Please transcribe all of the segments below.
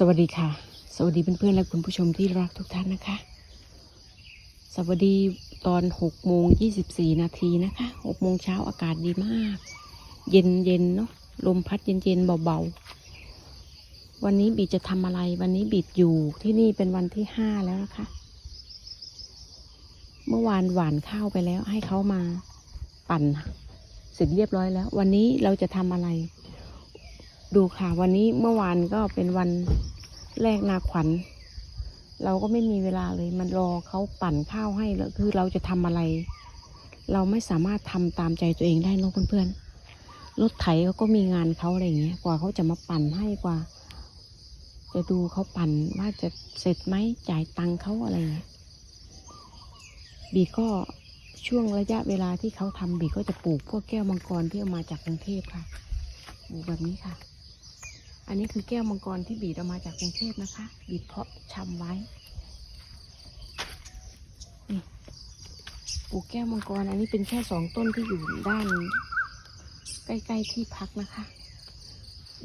สวัสดีค่ะ สวัสดีเพื่อนๆและคุณผู้ชมที่รักทุกท่านนะคะ สวัสดีตอน6โมง24นาทีนะคะ6โมงเช้าอากาศดีมาก เย็นเย็นเนาะลมพัดเย็นๆเบาๆ วันนี้บีจะทำอะไร วันนี้บีอยู่ที่นี่เป็นวันที่ห้าแล้วนะคะ เมื่อวานหวานข้าวไปแล้วให้เขามาปั่น เสร็จเรียบร้อยแล้ว วันนี้เราจะทำอะไร ดูค่ะวันนี้เมื่อวานก็เป็นวันแรกนาขวัญ เราก็ไม่มีเวลาเลยมันรอเขาปั่นข้าวให้แล้วคือเราจะทำอะไร เราไม่สามารถทำตามใจตัวเองได้เนอะเพื่อนๆรถไถเขาก็มีงานเขาอะไรอย่างเงี้ยกว่าเขาจะมาปั่นให้กว่า จะดูเขาปั่นว่าจะเสร็จไหมจ่ายตังค์เขาอะไรอย่างเงี้ยบีก็ช่วงระยะเวลาที่เขาทำบีก็จะปลูกพวกแก้วมังกรที่เอามาจากกรุงเทพค่ะปลูกแบบนี้ค่ะ อันนี้คือแก้วมังกรที่บีดเอามาจากกรุงเทพนะคะ บีดเพาะชำไว้นี่ปลูกแก้วมังกร อันนี้เป็นแค่สองต้นที่อยู่ด้าน ใกล้ๆที่พักนะคะ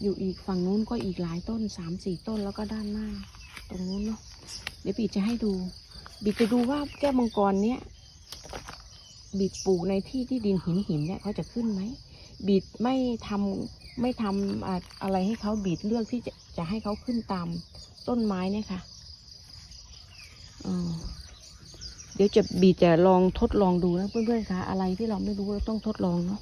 อยู่อีกฝั่งนู้นก็อีกหลายต้นสามสี่ต้นแล้วก็ด้านหน้า ตรงนู้นเนาะเดี๋ยวบีดจะให้ดู บีดจะดูว่าแก้วมังกรเนี้ยบีดปลูกในที่ที่ดินหินหินเนี่ยเขาจะขึ้นไหมบีดไม่ทำ ไม่ทำอะอะไรให้เขาบีดเลือกที่จะจะให้เขาขึ้นตามต้นไม้เนี่ยค่ะเดี๋ยวจะบีดจะลองทดลองดูนะเพื่อนๆคะอะไรที่เราไม่รู้เราต้องทดลองเนาะ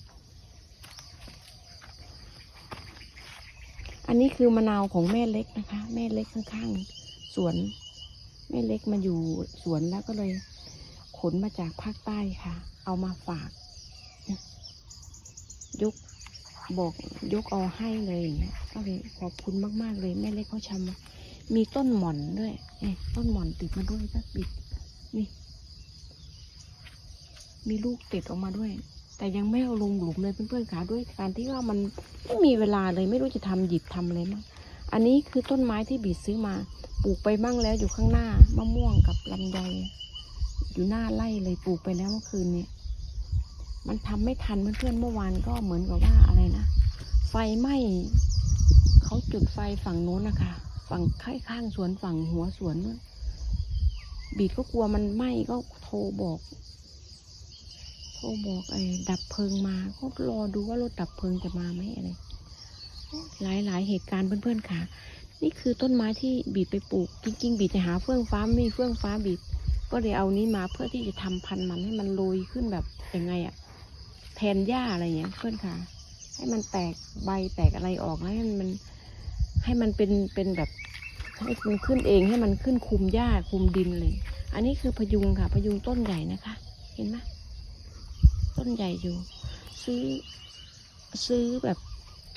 อันนี้คือมะนาวของแม่เล็กนะคะ แม่เล็กข้างๆสวนแม่เล็กมาอยู่สวนแล้วก็เลยขนมาจากภาคใต้ค่ะ เอามาฝาก ยก บอกยกเอาให้เลยอย่างเงี้ยก็เลยขอบคุณมาก ๆ เลยแม่เล็กเขาชำมีต้นหม่อนด้วยนี่ต้นหม่อนติดมาด้วยสักบิดนี่ มีลูกติดออกมาด้วย แต่ยังไม่เอาลงหลุมเลยเพื่อนๆขาด้วยการที่ว่ามันไม่มีเวลาเลยไม่รู้จะทำหยิบทำอะไรมั้งอันนี้คือต้นไม้ที่บีดซื้อมา ปลูกไปบ้างแล้วอยู่ข้างหน้ามะม่วงกับลำไยอยู่หน้าไร่เลยปลูกไปแล้วเมื่อคืนนี้ มันทำไม่ทันเพื่อนๆเมื่อวานก็เหมือนกับว่าอะไรนะ ไฟไหม้เขาจุดไฟฝั่งโน้นนะคะ ฝั่งข้างข้างสวนฝั่งหัวสวนนู้นบีดก็กลัวมันไหม้ก็โทรบอก โทรบอกไอ้ดับเพลิงมาก็รอดูว่ารถดับเพลิงจะมาไหมอะไรหลายหลายๆเหตุการณ์เพื่อนๆค่ะ นี่คือต้นไม้ที่บีดไปปลูก จริงๆ บีดจะหาเฟื่องฟ้าไม่มีเฟื่องฟ้าบีดก็เลยเอานี้มาเพื่อที่จะทำพันธุ์มันให้มันโรยขึ้นแบบยังไงอะ แทนหญ้าอะไรเงี้ยเพื่อนค่ะ ให้มันแตกใบแตกอะไรออกให้มันให้มันเป็นเป็นแบบให้มันขึ้นเองให้มันขึ้นคุมหญ้าคุมดินเลย อันนี้คือพยุงค่ะ พยุงต้นใหญ่นะคะ เห็นไหมต้นใหญ่อยู่ ซื้อซื้อแบบ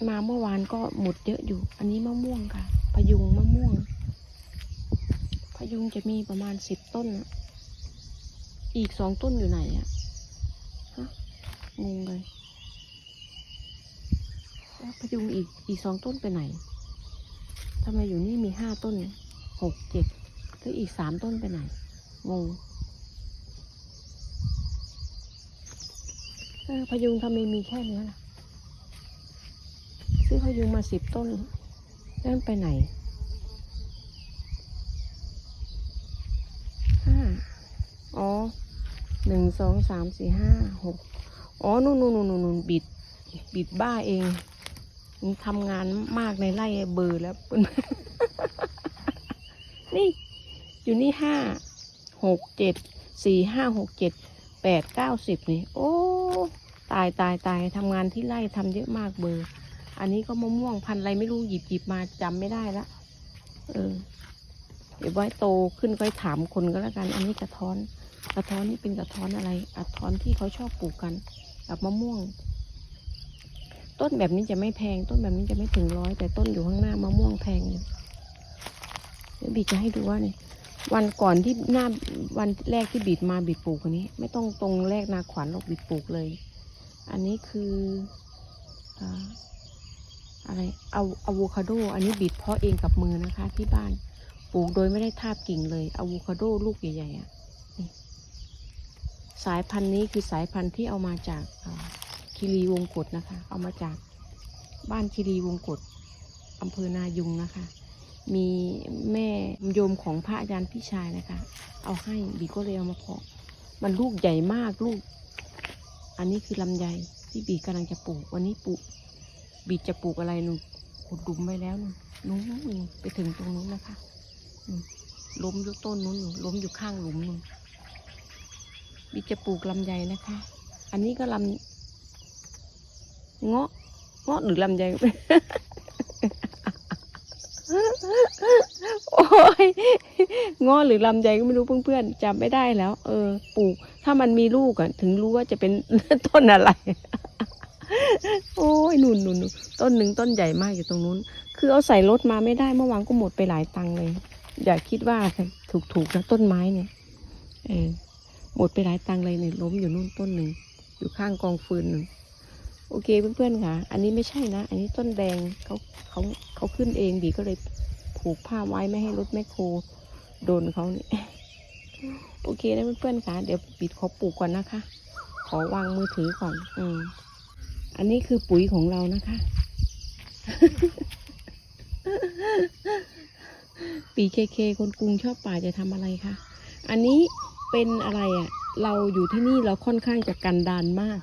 มาเมื่อวานก็หมดเยอะอยู่ อันนี้มะม่วงค่ะ พยุงมะม่วง พยุงจะมีประมาณสิบต้นนะอีกสองต้นอยู่ไหนอะ งงเลยแล้วพยุงอีกอีกสองต้นไปไหนทำไมอยู่นี่มีห้าต้นหกเจ็ดแล้วอีกสามต้นไปไหนงงเออพยุงทำไมมีแค่เนี้ยล่ะซื้อพยุงมาสิบต้นแล้วมันไปไหนห้าอ๋อหนึ่งสองสามสี่ห้าหก อ๋อนู่นนู่นนู่นนู่นบิด บิดบ้าเองมันทำงานมากในไร่เบอร์แล้วนี่ อยู่นี่ห้าหกเจ็ดสี่ห้าหกเจ็ดแปดเก้าสิบนี่ โอ้ตายตายตายทำงานที่ไร่ทำเยอะมากเบอร์ อันนี้ก็มะม่วงพันอะไรไม่รู้หยิบหยิบมาจำไม่ได้ละเออเดี๋ยวไว้โตขึ้นค่อยถามคนก็แล้วกัน อันนี้กระท้อน กระท้อนนี่เป็นกระท้อนอะไรกระท้อนที่เขาชอบปลูกกัน กับมะม่วง ต้นแบบนี้จะไม่แพง ต้นแบบนี้จะไม่ถึงร้อยแต่ต้นอยู่ข้างหน้ามะม่วงแพงอยู่เดี๋ยวบีจะให้ดูว่าเนี่ยวันก่อนที่หน้าวันแรกที่บีดมาบีดปลูกอันนี้ ไม่ต้องตรงแรกนาขวัญหรอกบีดปลูกเลย อันนี้คืออะไรเอาอะโวคาโด อันนี้บีดเพาะเองกับมือนะคะ ที่บ้านปลูกโดยไม่ได้ทาบกิ่งเลยอะโวคาโดลูกใหญ่ๆอะ สายพันธุ์นี้คือสายพันธุ์ที่เอามาจากคีรีวงกฏนะคะ เอามาจากบ้านคีรีวงกฏอำเภอนายุงนะคะ มีแม่โยมของพระอาจารย์พี่ชายนะคะ เอาให้บีก็เลยเอามาเพาะ มันลูกใหญ่มากลูก อันนี้คือลำไยที่บีกำลังจะปลูก วันนี้ปลูกบีจะปลูกอะไรหนูขุดหลุมไว้แล้วนูนู้นไปถึงตรงนู้นนะคะล้มอยู่ต้นนู้นล้มอยู่ข้างหลุมนู บีจะปลูกลำไยนะคะ อันนี้ก็ลำเงาะเงาะหรือลำไยโอ้ยงาะหรือลำไยก็ไม่รู้เพื่อนๆจำไม่ได้แล้ว เออ ปลูก ถ้ามันมีลูกอะถึงรู้ว่าจะเป็นต้นอะไร โอ้ยนุ่นนุ่นนุ่นต้นหนึ่งต้นใหญ่มากอยู่ตรงนู้น คือเอาใส่รถมาไม่ได้เมื่อวานก็หมดไปหลายตังค์เลย อย่าคิดว่าถูกถูกๆนะต้นไม้เนี่ย เออ หมดไปหลายตังเลยเนี่ยล้มอยู่นู่นต้นหนึ่งอยู่ข้างกองฟืนหนึ่งโอเคเพื่อนๆค่ะ อันนี้ไม่ใช่นะ อันนี้ต้นแดงเขาเขาเขาขึ้นเองบีก็เลยผูกผ้าไว้ไม่ให้รถแมคโครโดนเขาเนี่ยโอเคนะเพื่อนๆค่ะ เดี๋ยวบีขอปลูกก่อนนะคะ ขอวางมือถือก่อน อืมอันนี้คือปุ๋ยของเรานะคะ ปีเคเคคนกรุงชอบป่าจะทำอะไรคะ อันนี้ เป็นอะไรอะ่ะ เราอยู่ที่นี่เราค่อนข้างจะกันดานมาก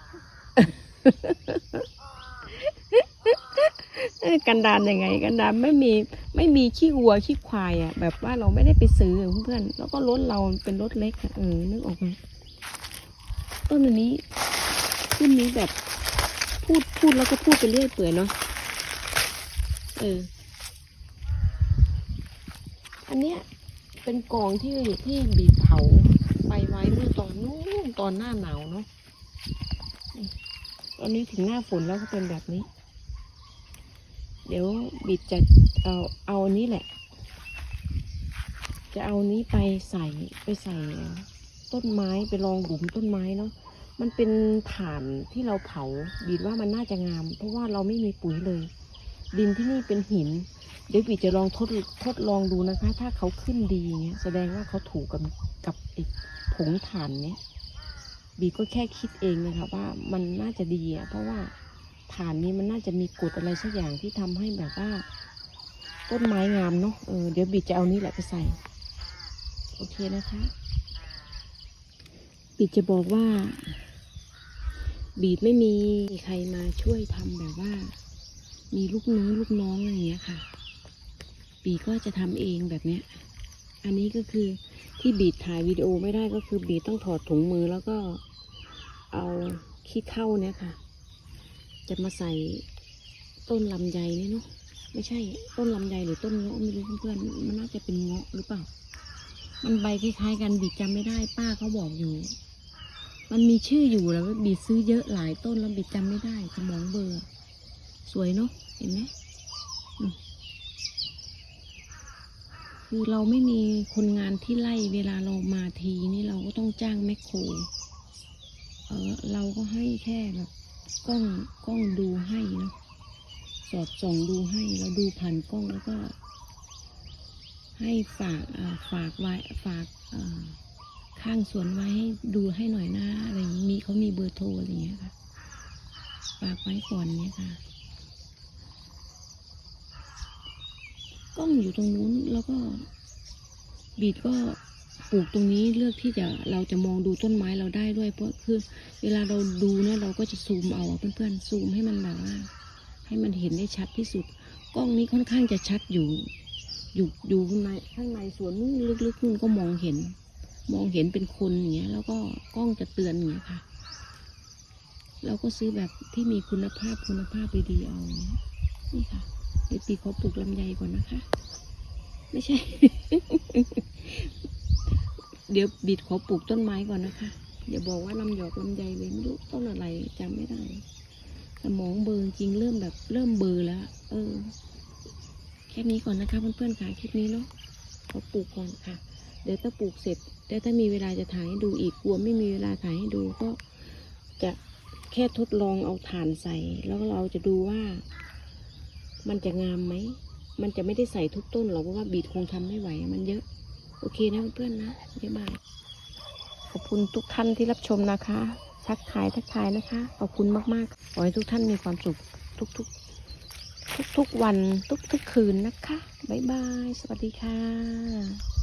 เอ้ยกันดานยังไง กันดานไม่มีไม่มีขี้วัวขี้ควายอะ่ะ แบบว่าเราไม่ได้ไปซื้อเพื่อนๆแล้วก็รถเราเป็นรถเล็กอะเออนึกออกไหมต้นอันนี้ต้นนี้แบบพูดพูดแล้วก็พูดไปเรื่อยเปื่อยเนาะเอออันเนี้ยเป็นกองที่ที่บีบเผาไปไว้ เมื่อตอนนู้นตอนหน้าหนาวเนาะตอนนี้ถึงหน้าฝนแล้วก็เป็นแบบนี้ เดี๋ยวบีบจะเอาเอาอันนี้แหละ จะเอานี้ไปใส่ไปใส่ต้นไม้ไปรองหลุมต้นไม้เนาะมันเป็นถ่านที่เราเผาบีดว่ามันน่าจะงาม เพราะว่าเราไม่มีปุ๋ยเลย ดินที่นี่เป็นหิน เดี๋ยวบีจะลองทดทดลองดูนะคะ ถ้าเขาขึ้นดีเงี้ยแสดงว่าเขาถูกกับกับไอ้ผงถ่านเนี้ยบีก็แค่คิดเองนะคะว่ามันน่าจะดีอะเพราะว่าถ่านนี้มันน่าจะมีกรดอะไรสักอย่างที่ทำให้แบบว่า ต้นไม้งามเนาะเออเดี๋ยวบีจะเอานี้แหละไปใส่ โอเคนะคะ บีจะบอกว่า บีไม่มีใครมาช่วยทำแบบว่า มีลูกน้องลูกน้องอะไรอย่างเงี้ยค่ะ บีก็จะทำเองแบบเนี้ย อันนี้ก็คือที่บีดถ่ายวิดีโอไม่ได้ก็คือบีดต้องถอดถุงมือแล้วก็เอาขี้เท่าเนี่ยค่ะ จะมาใส่ต้นลำไยเนี่ยเนาะไม่ใช่ต้นลำไยหรือต้นเงาะไม่รู้เพื่อนๆมันน่าจะเป็นเงาะหรือเปล่า มันใบคล้ายๆกันบีดจำไม่ได้ ป้าเขาบอกอยู่ มันมีชื่ออยู่แล้วบีดซื้อเยอะหลายต้นแล้วบีดจำไม่ได้สมองเบอร์ สวยเนาะเห็นไหม คือเราไม่มีคนงานที่ไล่เวลาเรามาทีนี่เราก็ต้องจ้างแมคโครเออเราก็ให้แค่แบบกล้องกล้องดูให้นะสอดส่องดูให้เราดูผ่านกล้องแล้วก็ ให้ฝากฝากไว้ฝากข้างสวนไว้ให้ดูให้หน่อยนะอะไรอย่างนี้มีเขามีเบอร์โทรอะไรอย่างเงี้ยค่ะฝากไว้ก่อนเนี้ยค่ะ กล้องอยู่ตรงนู้นแล้วก็บีดก็ปลูกตรงนี้เลือกที่จะเราจะมองดูต้นไม้เราได้ด้วย เพราะคือ เวลาเราดูเนี่ยเราก็จะซูมเอาเพื่อนๆซูมให้มันแบบว่า ให้มันเห็นได้ชัดที่สุด กล้องนี้ค่อนข้างจะชัดอยู่ อยู่อยู่ข้างในข้างในสวนนู่นลึกๆนู่นก็มองเห็น มองเห็นเป็นคนอย่างเงี้ย แล้วก็กล้องจะเตือนอย่างเงี้ยค่ะ เราก็ซื้อแบบที่มีคุณภาพคุณภาพดีๆเอาเงี้ยนี่ค่ะ เดี๋ยวปีขอปลูกลำไยก่อนนะคะ ไม่ใช่ เดี๋ยวบิดขอปลูกต้นไม้ก่อนนะคะอย่าบอกว่าลำหยอกลำไยเลยไม่รู้ต้นอะไรจำไม่ได้สมองเบลอร์จริงเริ่มแบบเริ่มเบลอร์แล้ว เออ แค่นี้ก่อนนะคะเพื่อนๆค่ะคลิปนี้เนาะขอปลูกก่อนค่ะ เดี๋ยวถ้าปลูกเสร็จเดี๋ยวถ้ามีเวลาจะถ่ายให้ดูอีกกลัวไม่มีเวลาถ่ายให้ดูก็จะแค่ทดลองเอาถ่านใส่ แล้วเราจะดูว่า มันจะงามไหม มันจะไม่ได้ใส่ทุกต้นหรอกเพราะว่าบีดคงทำไม่ไหว มันเยอะ โอเคนะเพื่อนๆนะบ๊ายบาย ขอบคุณทุกท่านที่รับชมนะคะ ทักทายทักทายนะคะ ขอบคุณมากๆ ขอให้ทุกท่านมีความสุขทุกๆทุกๆวันทุกๆคืนนะคะ บ๊ายบาย สวัสดีค่ะ